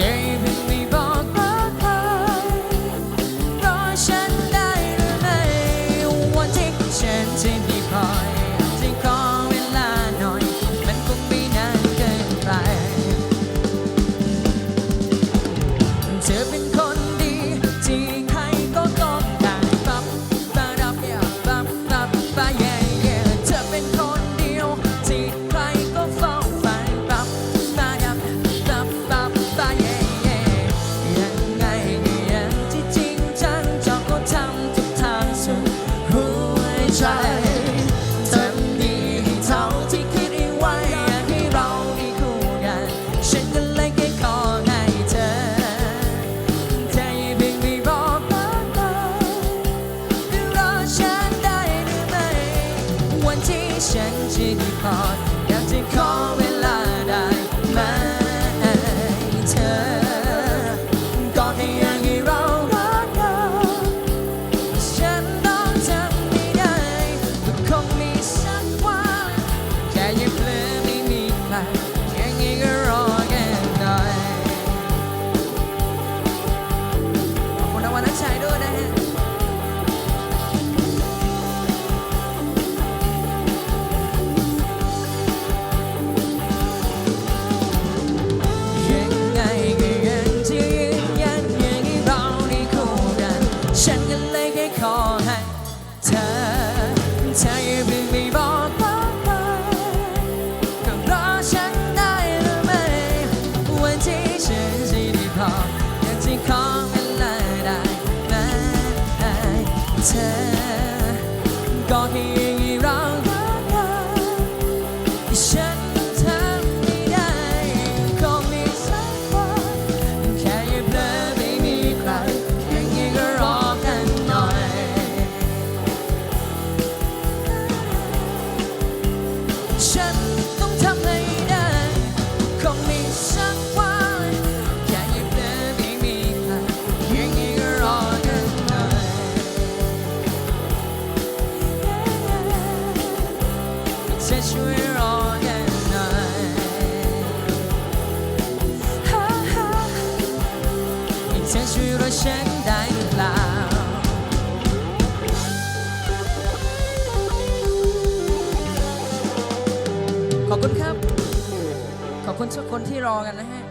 day. ฉันจะได้พออยากจะขอ ฉันทำไม่ได้คงมีสักวันแค่อยังเผลอไม่มีใครอยังไงก็รอกันหน่อย ฉันต้องทำให้ได้ คงมีสักวันแค่อยังเผลอไม่มีใครอยังไงก็รอกันหน่อยจะช่วย จะช่วยรอฉันได้หรือเปล่าขอบคุณครับ ขอบคุณทุกคนที่รอกันนะฮะ